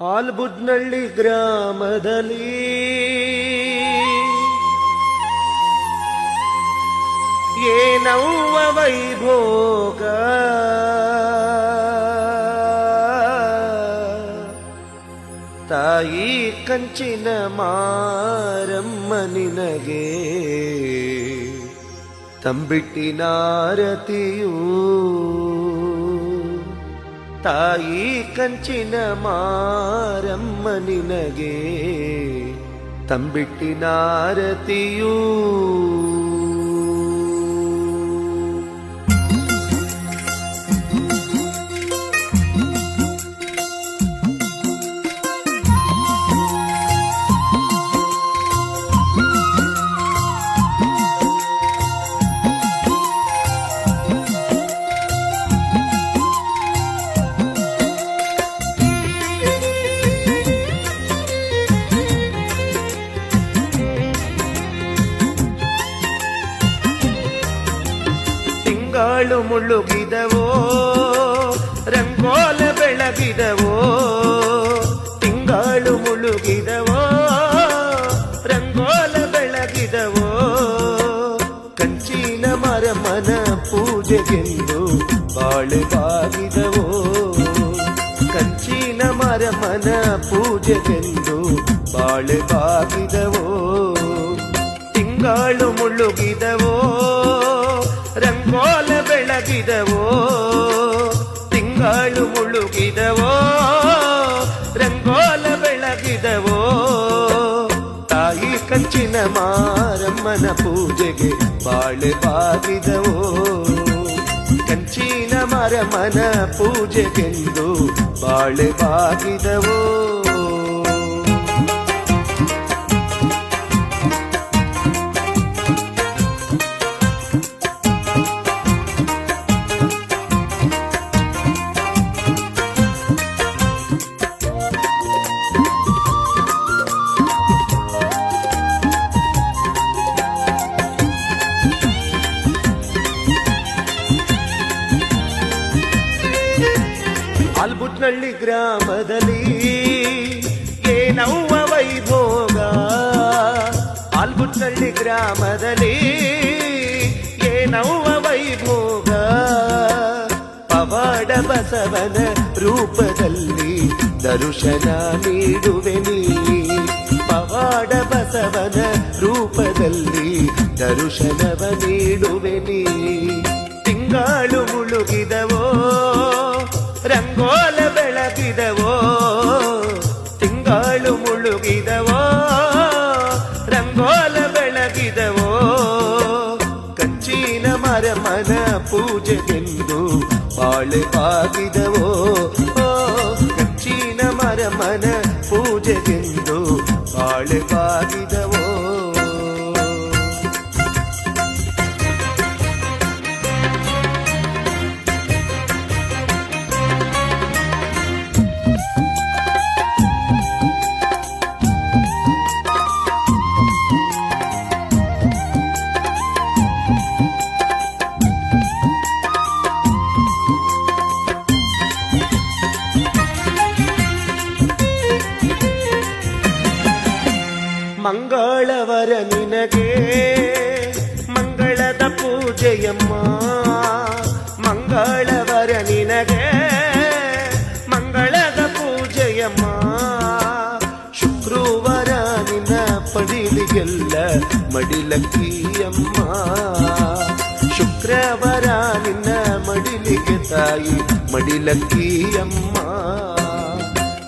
ಆಲ್ಬುಡ್ನಳ್ಳಿ ಗ್ರಾಮದಲ್ಲಿ ಏನವ್ವ ವೈಭೋಗ ತಾಯಿ ಕಂಚಿನ ಮಾರಮ್ಮ ನಿನಗೆ ತಂಬಿಟ್ಟಿನಾರತಿಯೂ ತಾಯಿ ಕಂಚಿನ ಮಾರಮ್ಮ ನಿನಗೆ ತಂಬಿಟ್ಟಿನಾರತಿಯೂ ತಿಂಗಳು ಮುಳುಗಿದವೋ ರಂಗೋಲ ಬೆಳಗಿದವೋ, ತಿಂಗಳು ಮುಳುಗಿದವೋ, ರಂಗೋಲ ಬೆಳಗಿದವೋ, ಕಂಚಿನ ಮರಮನ ಪೂಜೆಗೆಂದು ಬಾಳೆವಾಗಿದವೋ ಕಂಚಿನ ಮರಮನ ಪೂಜೆಗೆಂದು ಬಾಳೆವಾಗಿದವೋ ತಿಂಗಳು ಮುಳುಗಿದವೋ, ರಂಗೋಲ ಬೆಳಗಿದವೋ, ತಿಂಗಳು ಮುಳುಗಿದವೋ, ರಂಗೋಲ ಬೆಳಗಿದವೋ, ತಾಯಿ ಕಂಚಿನ ಮಾರಮ್ಮನ ಪೂಜೆಗೆ ಬಾಳೆ ಬಾಗಿದವೋ, ಕಂಚಿನ ಮಾರಮ್ಮನ ಪೂಜೆಗೆಂದು ಬಾಳೆ ಬಾಗಿದವೋ. ಆಲ್ಬುಟ್ನಳ್ಳಿ ಗ್ರಾಮದಲ್ಲಿ ಏನವ್ವ ವೈಭೋಗ ಆಲ್ಬುಟ್ನಳ್ಳಿ ಗ್ರಾಮದಲ್ಲಿ ಏನವ್ವ ವೈಭೋಗ ಪವಾಡ ಬಸವನ ರೂಪದಲ್ಲಿ ದರ್ಶನ ನೀಡುವೆ ನೀ ಪವಾಡ ಬಸವನ ರೂಪದಲ್ಲಿ ದರ್ಶನವ ನೀಡುವೆ ನೀ ಮುಳುಗಿದವೋ ರಂಗೋಲ ಬೆಳಗಿದವೋ? ಮರ ಮರಮನ ಪೂಜೆಗೆಂದು ಬಾಳೆ ಬಾಗಿದವೋ? ಕಚ್ಚಿನ ಮರಮನ ಪೂಜೆಗೆಂದು ಬಾಳೆ ಬಾಗಿದವೋ? ಮಂಗಳವರ ನಿನಗೆ ಮಂಗಳದ ಪೂಜೆಯಮ್ಮ ಮಂಗಳವರ ನಿನಗೆ ಮಂಗಳದ ಪೂಜೆಯಮ್ಮ ಶುಕ್ರವಾರ ನಿನ್ನ ಪಡಿಲಿಗೆಲ್ಲ ಮಡಿಲಕ್ಕಿಯಮ್ಮ ಶುಕ್ರವಾರ ನಿನ್ನ ಮಡಿಲಿಗೆ ತಾಯಿ ಮಡಿಲಕ್ಕಿಯಮ್ಮ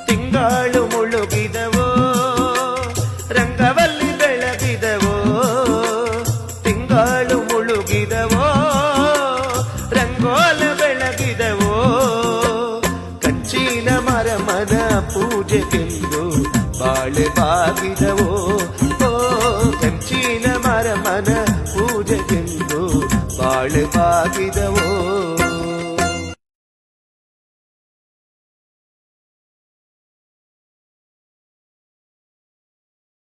ತಿಂಗಳು ಮುಳುಗಿದವೋ ತಿಂಗಳು ಮುಳುಗಿದವೋ ರಂಗೋಲ ಬೆಳಗಿದವೋ ಕಂಚಿನ ಮರಮನ ಪೂಜೆಗೆಂದು ಬಾಳೆ ಬಾಗಿದವೋ ಓ ಕಂಚಿನ ಮರಮನ ಪೂಜೆಗೆಂದು ಬಾಳೆ ಬಾಗಿದವೋ